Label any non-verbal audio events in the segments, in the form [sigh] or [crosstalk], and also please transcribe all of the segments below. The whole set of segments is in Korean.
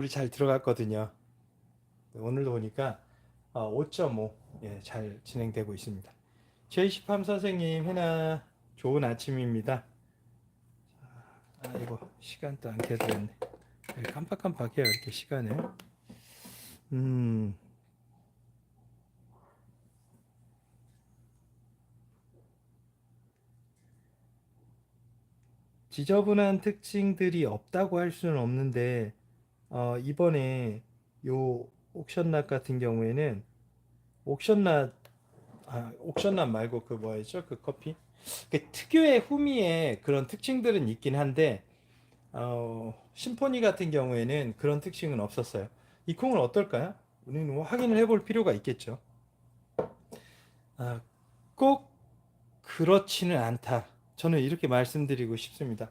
물이 잘 들어갔거든요. 오늘도 보니까 어, 5.5 예, 잘 진행되고 있습니다. J13 선생님 해나 좋은 아침입니다. 자, 아이고 시간도 안 켜드렸네. 깜빡깜빡해요 이렇게 시간을. 음. 지저분한 특징들이 없다고 할 수는 없는데 어, 이번에 요 옥션낫 같은 경우에는 옥션낫 아, 옥션낫 말고 그 뭐였죠? 그 커피? 그 특유의 후미에 그런 특징들은 있긴 한데 어, 심포니 같은 경우에는 그런 특징은 없었어요. 이 콩은 어떨까요? 우리는 뭐 확인을 해볼 필요가 있겠죠. 아, 꼭 그렇지는 않다. 저는 이렇게 말씀드리고 싶습니다.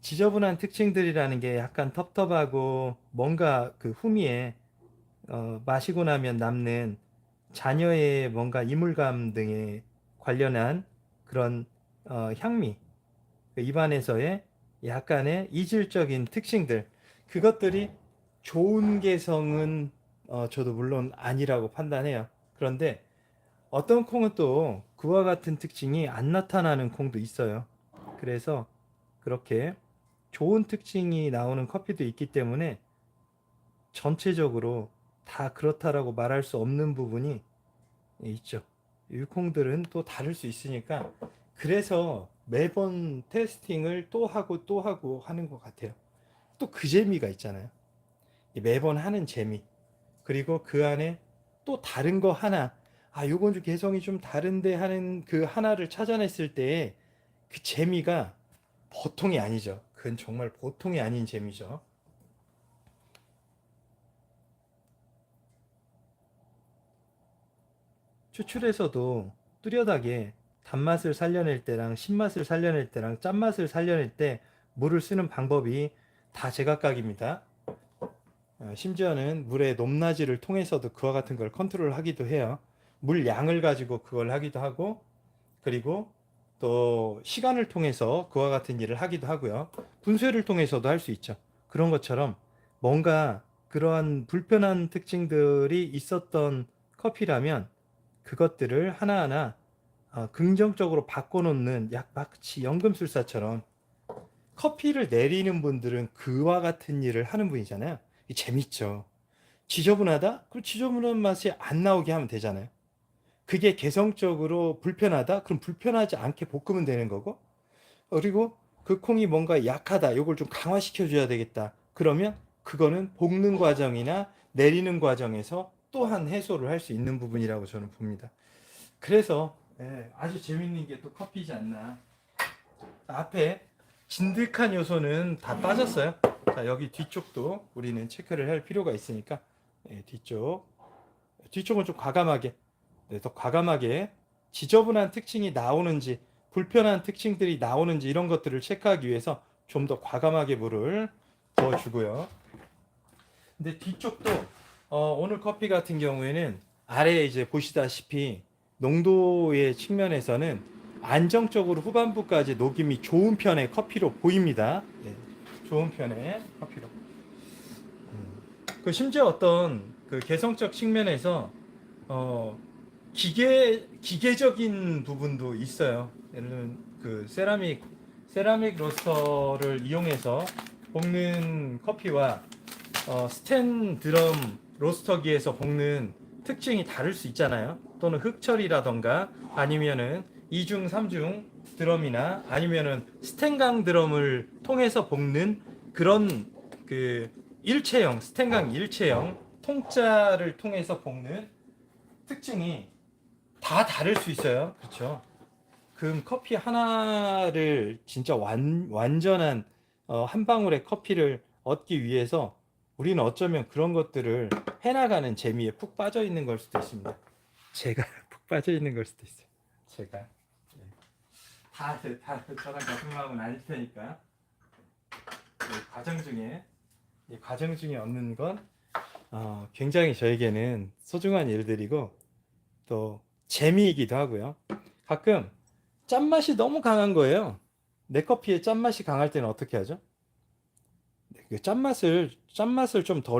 지저분한 특징들이라는 게 약간 텁텁하고 뭔가 그 후미에 어, 마시고 나면 남는 잔여의 뭔가 이물감 등에 관련한 그런 어, 향미, 그 입안에서의 약간의 이질적인 특징들, 그것들이 좋은 개성은 어, 저도 물론 아니라고 판단해요. 그런데 어떤 콩은 또 그와 같은 특징이 안 나타나는 콩도 있어요. 그래서 그렇게 좋은 특징이 나오는 커피도 있기 때문에 전체적으로 다 그렇다라고 말할 수 없는 부분이 있죠. 이 콩들은 또 다를 수 있으니까 그래서 매번 테스팅을 또 하고 또 하고 하는 것 같아요. 또 그 재미가 있잖아요. 이 매번 하는 재미. 그리고 그 안에 또 다른 거 하나. 아, 요건 좀 개성이 좀 다른데 하는 그 하나를 찾아냈을 때의 그 재미가 보통이 아니죠. 그건 정말 보통이 아닌 재미죠. 추출에서도 뚜렷하게 단맛을 살려낼 때랑 신맛을 살려낼 때랑 짠맛을 살려낼 때 물을 쓰는 방법이 다 제각각입니다. 어, 심지어는 물의 높낮이를 통해서도 그와 같은 걸 컨트롤 하기도 해요. 물 양을 가지고 그걸 하기도 하고, 그리고 또 시간을 통해서 그와 같은 일을 하기도 하고요. 분쇄를 통해서도 할 수 있죠. 그런 것처럼 뭔가 그러한 불편한 특징들이 있었던 커피라면 그것들을 하나하나 어, 긍정적으로 바꿔놓는 약 마치 연금술사처럼 커피를 내리는 분들은 그와 같은 일을 하는 분이잖아요. 이 재밌죠. 지저분하다? 그럼 지저분한 맛이 안 나오게 하면 되잖아요. 그게 개성적으로 불편하다? 그럼 불편하지 않게 볶으면 되는 거고. 그리고 그 콩이 뭔가 약하다. 요걸 좀 강화시켜 줘야 되겠다. 그러면 그거는 볶는 과정이나 내리는 과정에서 또한 해소를 할 수 있는 부분이라고 저는 봅니다. 그래서 예, 아주 재밌는 게 또 커피지 않나. 앞에 진득한 요소는 다 빠졌어요. 자, 여기 뒤쪽도 우리는 체크를 할 필요가 있으니까 예, 뒤쪽 뒤쪽은 좀 과감하게 네, 더 과감하게 지저분한 특징이 나오는지 불편한 특징들이 나오는지 이런 것들을 체크하기 위해서 좀 더 과감하게 물을 부어주고요. 근데 뒤쪽도 어, 오늘 커피 같은 경우에는 아래에 이제 보시다시피 농도의 측면에서는 안정적으로 후반부까지 녹임이 좋은 편의 커피로 보입니다. 네, 좋은 편의 커피로. 음. 그 심지어 어떤 그 개성적 측면에서 어, 기계 기계적인 부분도 있어요. 예를 들면 그 세라믹 세라믹 로스터를 이용해서 볶는 커피와 어, 스텐 드럼 로스터기에서 볶는 특징이 다를 수 있잖아요. 또는 흑철이라던가 아니면은 2중, 3중 드럼이나 아니면은 스텐강 드럼을 통해서 볶는 그런 그 일체형, 스텐강 일체형 통짜를 통해서 볶는 특징이 다 다를 수 있어요. 그렇죠? 그럼 커피 하나를 진짜 완, 완전한 어, 한 방울의 커피를 얻기 위해서 우리는 어쩌면 그런 것들을 해나가는 재미에 푹 빠져 있는 걸 수도 있습니다. 제가 [laughs] 푹 빠져 있는 걸 수도 있어요. 제가 네. 다, 다 저랑 같은 마음은 아닐 테니까 이 과정 중에 이 과정 중에 얻는 건 어, 굉장히 저에게는 소중한 일들이고 또 재미이기도 하고요. 가끔 짠맛이 너무 강한 거예요. 내 커피에 짠맛이 강할 때는 어떻게 하죠? 그 짠맛을 짠맛을 좀 덜